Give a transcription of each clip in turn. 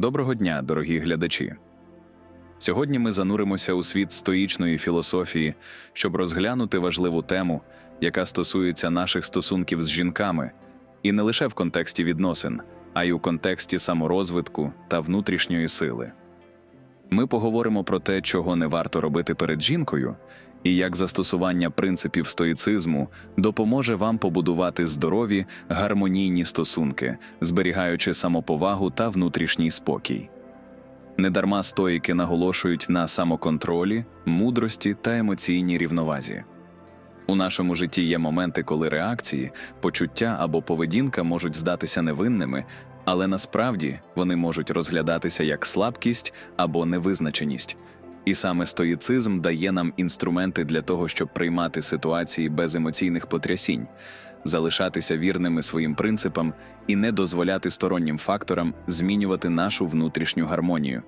Доброго дня, дорогі глядачі. Сьогодні ми зануримося у світ стоїчної філософії, щоб розглянути важливу тему, яка стосується наших стосунків з жінками, і не лише в контексті відносин, а й у контексті саморозвитку та внутрішньої сили. Ми поговоримо про те, чого не варто робити перед жінкою, і як застосування принципів стоїцизму допоможе вам побудувати здорові, гармонійні стосунки, зберігаючи самоповагу та внутрішній спокій. Недарма стоїки наголошують на самоконтролі, мудрості та емоційній рівновазі. У нашому житті є моменти, коли реакції, почуття або поведінка можуть здатися невинними, але насправді вони можуть розглядатися як слабкість або невизначеність. І саме стоїцизм дає нам інструменти для того, щоб приймати ситуації без емоційних потрясінь, залишатися вірними своїм принципам і не дозволяти стороннім факторам змінювати нашу внутрішню гармонію.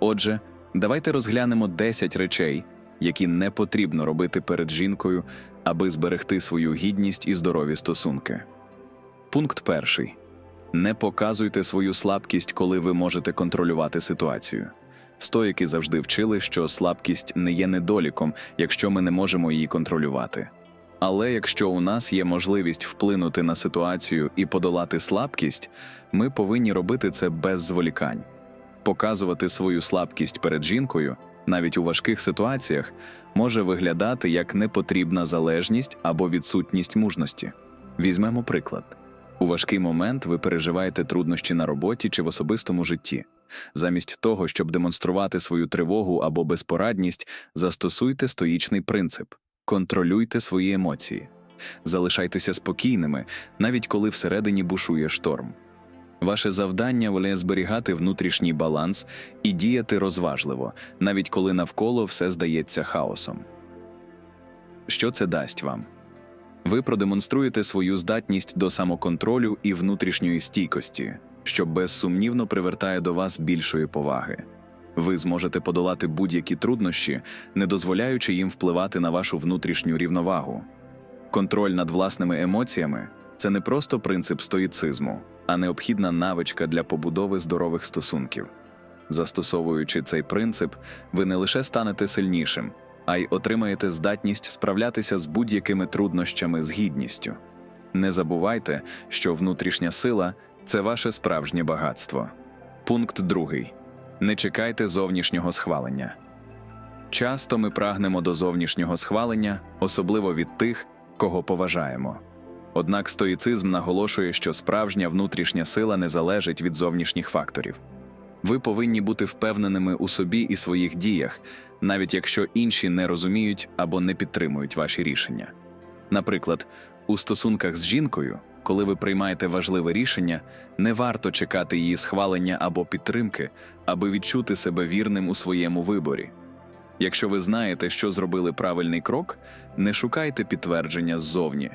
Отже, давайте розглянемо 10 речей, які не потрібно робити перед жінкою, аби зберегти свою гідність і здорові стосунки. Пункт перший: не показуйте свою слабкість, коли ви можете контролювати ситуацію. Стоїки завжди вчили, що слабкість не є недоліком, якщо ми не можемо її контролювати. Але якщо у нас є можливість вплинути на ситуацію і подолати слабкість, ми повинні робити це без зволікань. Показувати свою слабкість перед жінкою, навіть у важких ситуаціях, може виглядати як непотрібна залежність або відсутність мужності. Візьмемо приклад. У важкий момент ви переживаєте труднощі на роботі чи в особистому житті. Замість того, щоб демонструвати свою тривогу або безпорадність, застосуйте стоїчний принцип контролюйте свої емоції, залишайтеся спокійними, навіть коли всередині бушує шторм. Ваше завдання воле зберігати внутрішній баланс і діяти розважливо, навіть коли навколо все здається хаосом. Що це дасть вам? Ви продемонструєте свою здатність до самоконтролю і внутрішньої стійкості, що безсумнівно привертає до вас більшої поваги. Ви зможете подолати будь-які труднощі, не дозволяючи їм впливати на вашу внутрішню рівновагу. Контроль над власними емоціями це не просто принцип стоїцизму, а необхідна навичка для побудови здорових стосунків. Застосовуючи цей принцип, ви не лише станете сильнішим, а й отримаєте здатність справлятися з будь-якими труднощами з гідністю. Не забувайте, що внутрішня сила це ваше справжнє багатство. Пункт другий. Не чекайте зовнішнього схвалення. Часто ми прагнемо до зовнішнього схвалення, особливо від тих, кого поважаємо. Однак стоїцизм наголошує, що справжня внутрішня сила не залежить від зовнішніх факторів. Ви повинні бути впевненими у собі і своїх діях, навіть якщо інші не розуміють або не підтримують ваші рішення. Наприклад, у стосунках з жінкою, коли ви приймаєте важливе рішення, не варто чекати її схвалення або підтримки, аби відчути себе вірним у своєму виборі. Якщо ви знаєте, що зробили правильний крок, не шукайте підтвердження ззовні.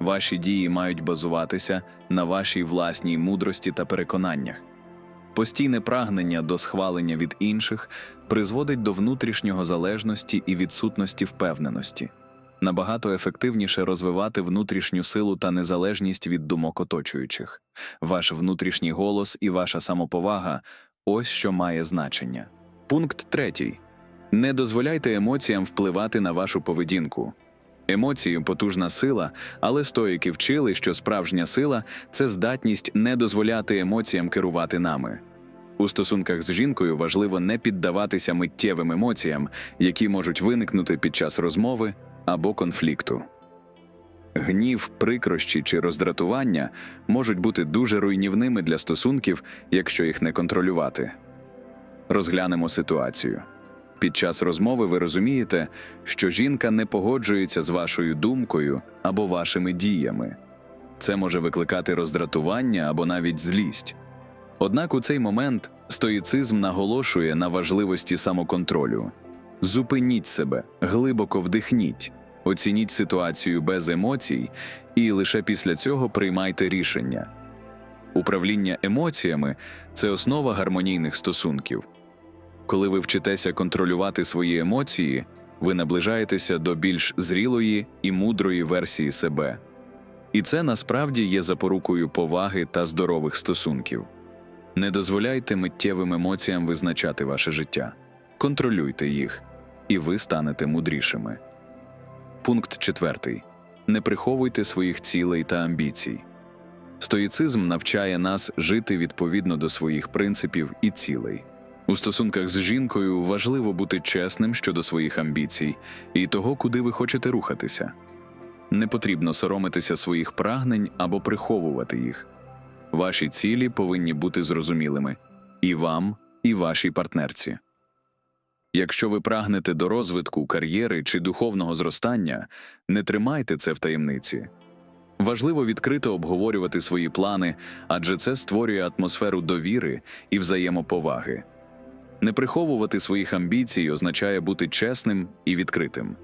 Ваші дії мають базуватися на вашій власній мудрості та переконаннях. Постійне прагнення до схвалення від інших призводить до внутрішнього залежності і відсутності впевненості. Набагато ефективніше розвивати внутрішню силу та незалежність від думок оточуючих. Ваш внутрішній голос і ваша самоповага ось що має значення. Пункт третій. Не дозволяйте емоціям впливати на вашу поведінку. Емоції потужна сила, але стоїки вчили, що справжня сила це здатність не дозволяти емоціям керувати нами. У стосунках з жінкою важливо не піддаватися миттєвим емоціям, які можуть виникнути під час розмови або конфлікту. Гнів, прикрощі чи роздратування можуть бути дуже руйнівними для стосунків, якщо їх не контролювати. Розглянемо ситуацію. Під час розмови ви розумієте, що жінка не погоджується з вашою думкою або вашими діями. Це може викликати роздратування або навіть злість. Однак у цей момент стоїцизм наголошує на важливості самоконтролю. Зупиніть себе, глибоко вдихніть, оцініть ситуацію без емоцій, і лише після цього приймайте рішення. Управління емоціями це основа гармонійних стосунків. Коли ви вчитеся контролювати свої емоції, ви наближаєтеся до більш зрілої і мудрої версії себе. І це насправді є запорукою поваги та здорових стосунків. Не дозволяйте миттєвим емоціям визначати ваше життя. Контролюйте їх, і ви станете мудрішими. Пункт четвертий. Не приховуйте своїх цілей та амбіцій. Стоїцизм навчає нас жити відповідно до своїх принципів і цілей. У стосунках з жінкою важливо бути чесним щодо своїх амбіцій і того, куди ви хочете рухатися. Не потрібно соромитися своїх прагнень або приховувати їх. Ваші цілі повинні бути зрозумілими і вам, і вашій партнерці. Якщо ви прагнете до розвитку, кар'єри чи духовного зростання, не тримайте це в таємниці. Важливо відкрито обговорювати свої плани, адже це створює атмосферу довіри і взаємоповаги. Не приховувати своїх амбіцій означає бути чесним і відкритим.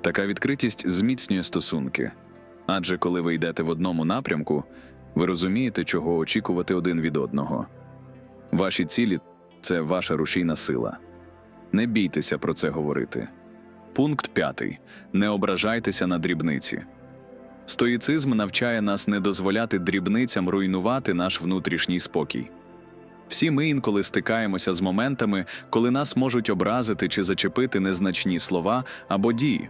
Така відкритість зміцнює стосунки. Адже коли ви йдете в одному напрямку, ви розумієте, чого очікувати один від одного. Ваші цілі це ваша рушійна сила. Не бійтеся про це говорити. Пункт п'ятий. Не ображайтеся на дрібниці. Стоїцизм навчає нас не дозволяти дрібницям руйнувати наш внутрішній спокій. Всі ми інколи стикаємося з моментами, коли нас можуть образити чи зачепити незначні слова або дії.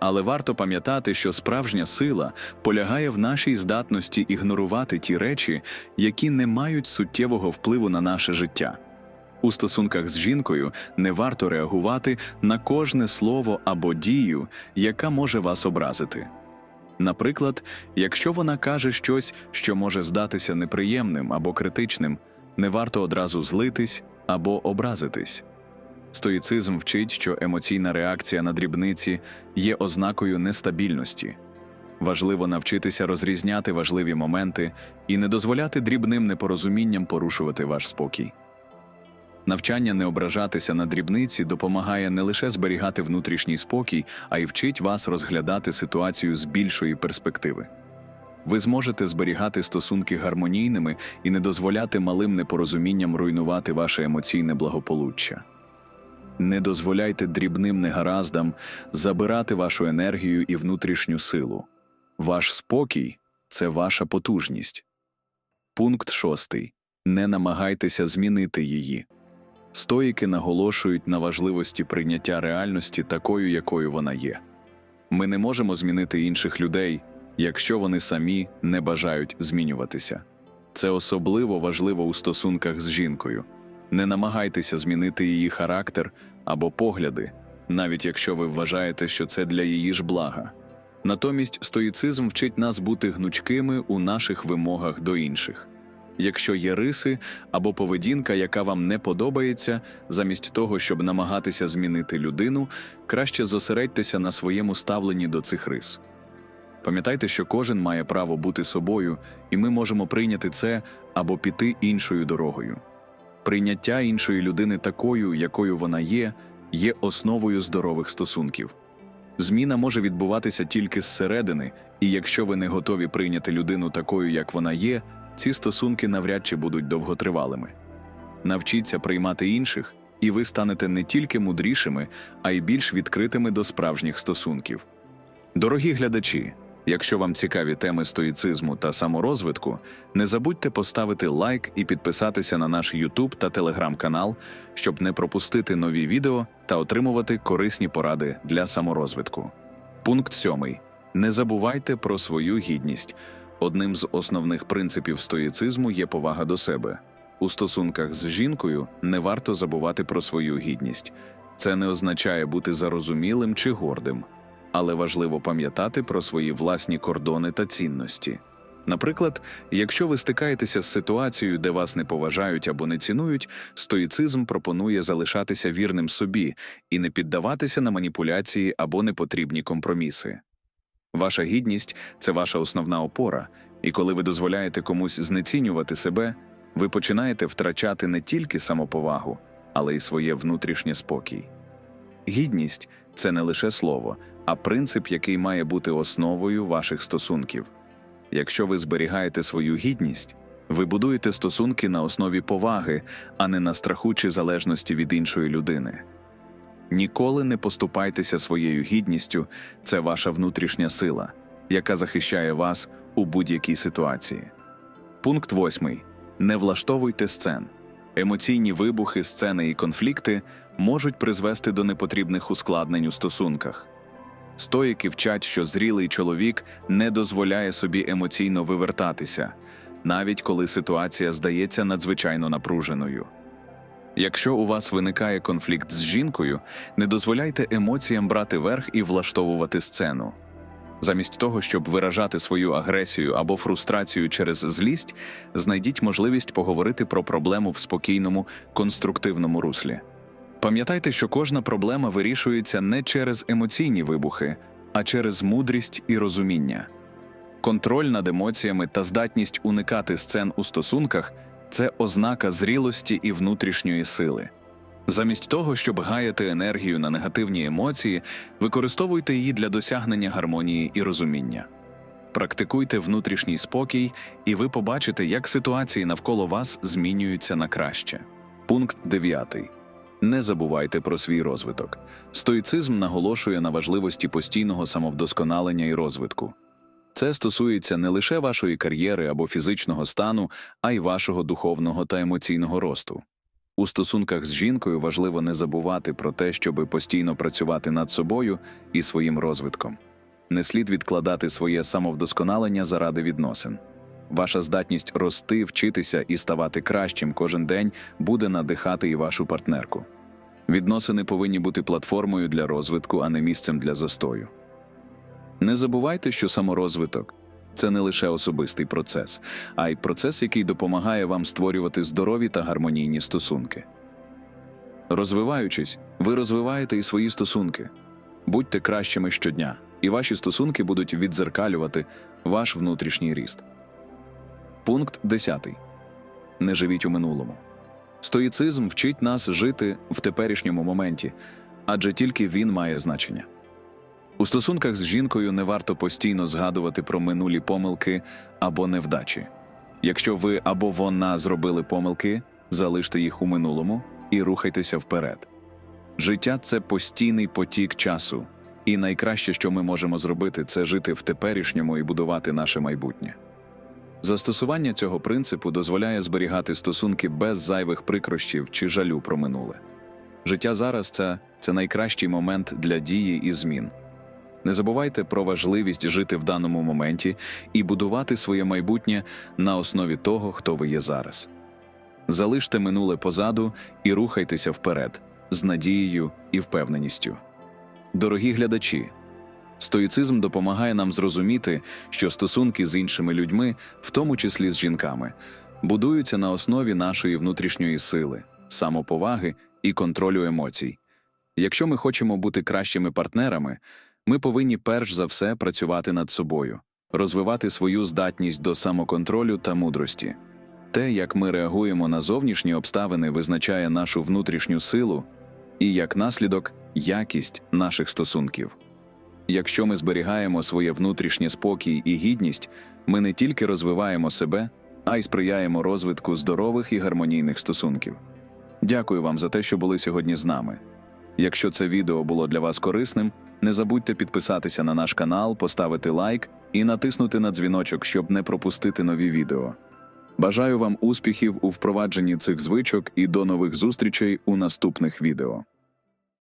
Але варто пам'ятати, що справжня сила полягає в нашій здатності ігнорувати ті речі, які не мають суттєвого впливу на наше життя. У стосунках з жінкою не варто реагувати на кожне слово або дію, яка може вас образити. Наприклад, якщо вона каже щось, що може здатися неприємним або критичним, не варто одразу злитись або образитись. Стоїцизм вчить, що емоційна реакція на дрібниці є ознакою нестабільності. Важливо навчитися розрізняти важливі моменти і не дозволяти дрібним непорозумінням порушувати ваш спокій. Навчання не ображатися на дрібниці допомагає не лише зберігати внутрішній спокій, а й вчить вас розглядати ситуацію з більшої перспективи. Ви зможете зберігати стосунки гармонійними і не дозволяти малим непорозумінням руйнувати ваше емоційне благополуччя. Не дозволяйте дрібним негараздам забирати вашу енергію і внутрішню силу. Ваш спокій це ваша потужність. Пункт шостий. Не намагайтеся змінити її. Стоїки наголошують на важливості прийняття реальності такою, якою вона є. Ми не можемо змінити інших людей, якщо вони самі не бажають змінюватися. Це особливо важливо у стосунках з жінкою. Не намагайтеся змінити її характер або погляди, навіть якщо ви вважаєте, що це для її ж блага. Натомість стоїцизм вчить нас бути гнучкими у наших вимогах до інших. Якщо є риси або поведінка, яка вам не подобається, замість того, щоб намагатися змінити людину, краще зосередьтеся на своєму ставленні до цих рис. Пам'ятайте, що кожен має право бути собою, і ми можемо прийняти це або піти іншою дорогою. Прийняття іншої людини такою, якою вона є, є основою здорових стосунків. Зміна може відбуватися тільки зсередини, і якщо ви не готові прийняти людину такою, як вона є, ці стосунки навряд чи будуть довготривалими. Навчіться приймати інших, і ви станете не тільки мудрішими, а й більш відкритими до справжніх стосунків. Дорогі глядачі, якщо вам цікаві теми стоїцизму та саморозвитку, не забудьте поставити лайк і підписатися на наш YouTube та Telegram канал, щоб не пропустити нові відео та отримувати корисні поради для саморозвитку. Пункт 7. Не забувайте про свою гідність. Одним з основних принципів стоїцизму є повага до себе. У стосунках з жінкою не варто забувати про свою гідність. Це не означає бути зарозумілим чи гордим, але важливо пам'ятати про свої власні кордони та цінності. Наприклад, якщо ви стикаєтеся з ситуацією, де вас не поважають або не цінують, стоїцизм пропонує залишатися вірним собі і не піддаватися на маніпуляції або непотрібні компроміси. Ваша гідність це ваша основна опора, і коли ви дозволяєте комусь знецінювати себе, ви починаєте втрачати не тільки самоповагу, але й своє внутрішнє спокій. Гідність це не лише слово, а принцип, який має бути основою ваших стосунків. Якщо ви зберігаєте свою гідність, ви будуєте стосунки на основі поваги, а не на страху чи залежності від іншої людини. Ніколи не поступайтеся своєю гідністю, це ваша внутрішня сила, яка захищає вас у будь-якій ситуації. Пункт 8. Не влаштовуйте сцен. Емоційні вибухи, сцени і конфлікти можуть призвести до непотрібних ускладнень у стосунках. Стоїки вчать, що зрілий чоловік не дозволяє собі емоційно вивертатися, навіть коли ситуація здається надзвичайно напруженою. Якщо у вас виникає конфлікт з жінкою, не дозволяйте емоціям брати верх і влаштовувати сцену. Замість того, щоб виражати свою агресію або фрустрацію через злість, знайдіть можливість поговорити про проблему в спокійному, конструктивному руслі. Пам'ятайте, що кожна проблема вирішується не через емоційні вибухи, а через мудрість і розуміння. Контроль над емоціями та здатність уникати сцен у стосунках це ознака зрілості і внутрішньої сили. Замість того, щоб гаяти енергію на негативні емоції, використовуйте її для досягнення гармонії і розуміння. Практикуйте внутрішній спокій, і ви побачите, як ситуації навколо вас змінюються на краще. Пункт 9. Не забувайте про свій розвиток. Стоїцизм наголошує на важливості постійного самовдосконалення і розвитку. Це стосується не лише вашої кар'єри або фізичного стану, а й вашого духовного та емоційного росту. У стосунках з жінкою важливо не забувати про те, щоби постійно працювати над собою і своїм розвитком. Не слід відкладати своє самовдосконалення заради відносин. Ваша здатність рости, вчитися і ставати кращим кожен день буде надихати і вашу партнерку. Відносини повинні бути платформою для розвитку, а не місцем для застою. Не забувайте, що саморозвиток це не лише особистий процес, а й процес, який допомагає вам створювати здорові та гармонійні стосунки. Розвиваючись, ви розвиваєте і свої стосунки. Будьте кращими щодня, і ваші стосунки будуть віддзеркалювати ваш внутрішній ріст. Пункт 10. Не живіть у минулому. Стоїцизм вчить нас жити в теперішньому моменті, адже тільки він має значення. У стосунках з жінкою не варто постійно згадувати про минулі помилки або невдачі. Якщо ви або вона зробили помилки, залиште їх у минулому і рухайтеся вперед. Життя це постійний потік часу, і найкраще, що ми можемо зробити, це жити в теперішньому і будувати наше майбутнє. Застосування цього принципу дозволяє зберігати стосунки без зайвих прикрощів чи жалю про минуле. Життя зараз це, це найкращий момент для дії і змін. Не забувайте про важливість жити в даному моменті і будувати своє майбутнє на основі того, хто ви є зараз. Залиште минуле позаду і рухайтеся вперед з надією і впевненістю. Дорогі глядачі, стоїцизм допомагає нам зрозуміти, що стосунки з іншими людьми, в тому числі з жінками, будуються на основі нашої внутрішньої сили, самоповаги і контролю емоцій. Якщо ми хочемо бути кращими партнерами, ми повинні перш за все працювати над собою, розвивати свою здатність до самоконтролю та мудрості. Те, як ми реагуємо на зовнішні обставини, визначає нашу внутрішню силу і, як наслідок, якість наших стосунків. Якщо ми зберігаємо своє внутрішнє спокій і гідність, ми не тільки розвиваємо себе, а й сприяємо розвитку здорових і гармонійних стосунків. Дякую вам за те, що були сьогодні з нами. Якщо це відео було для вас корисним, не забудьте підписатися на наш канал, поставити лайк і натиснути на дзвіночок, щоб не пропустити нові відео. Бажаю вам успіхів у впровадженні цих звичок і до нових зустрічей у наступних відео.